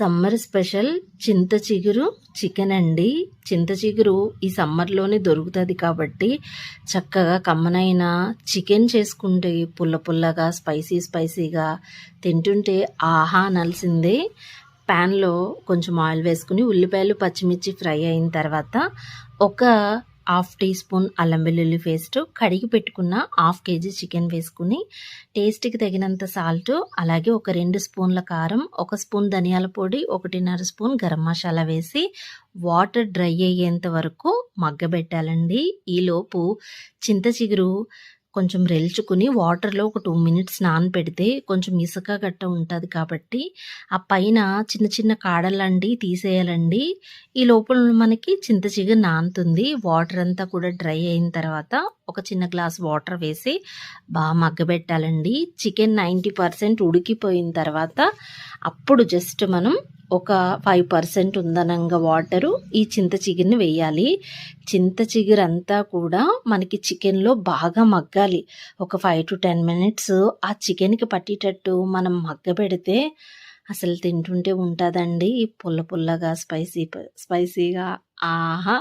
Summer special చింత చిగురు chicken అండి. చింత చిగురు ఈ సమ్మర్లోనే దొరుకుతుంది కాబట్టి చక్కగా కమ్మనైన చికెన్ చేసుకుంటే పుల్ల పుల్లగా స్పైసీ స్పైసీగా తింటుంటే ఆహా అనాల్సిందే. ప్యాన్లో కొంచెం ఆయిల్ వేసుకుని ఉల్లిపాయలు పచ్చిమిర్చి ఫ్రై అయిన తర్వాత ఒక హాఫ్ టీ స్పూన్ అల్లం వెల్లుల్లి పేస్ట్ కడిగి పెట్టుకున్న హాఫ్ కేజీ చికెన్ వేసుకుని టేస్ట్కి తగినంత సాల్ట్ అలాగే ఒక రెండు స్పూన్ల కారం ఒక స్పూన్ ధనియాల పొడి ఒకటిన్నర స్పూన్ గరం మసాలా వేసి వాటర్ డ్రై అయ్యేంత వరకు మగ్గబెట్టాలండి. ఈలోపు చింత చిగురు కొంచెం రెల్చుకుని వాటర్లో ఒక టూ మినిట్స్ నానపెడితే కొంచెం ఇసుక గట్ట ఉంటుంది కాబట్టి ఆ పైన చిన్న చిన్న కాడలండి తీసేయాలండి. ఈ లోపల మనకి చింత నానుతుంది. వాటర్ అంతా కూడా డ్రై అయిన తర్వాత ఒక చిన్న గ్లాస్ వాటర్ వేసి బాగా మగ్గబెట్టాలండి. చికెన్ నైంటీ పర్సెంట్ ఉడికిపోయిన తర్వాత అప్పుడు జస్ట్ మనం ఒక ఫైవ్ పర్సెంట్ ఉందనంగా వాటరు ఈ చింత చిగురిని వేయాలి. చింత చిగురు అంతా కూడా మనకి చికెన్లో బాగా మగ్గాలి. ఒక ఫైవ్ టు టెన్ మినిట్స్ ఆ చికెన్కి పట్టేటట్టు మనం మగ్గబెడితే అసలు తింటుంటే ఉంటుందండి. పుల్ల పుల్లగా స్పైసీ స్పైసీగా ఆహా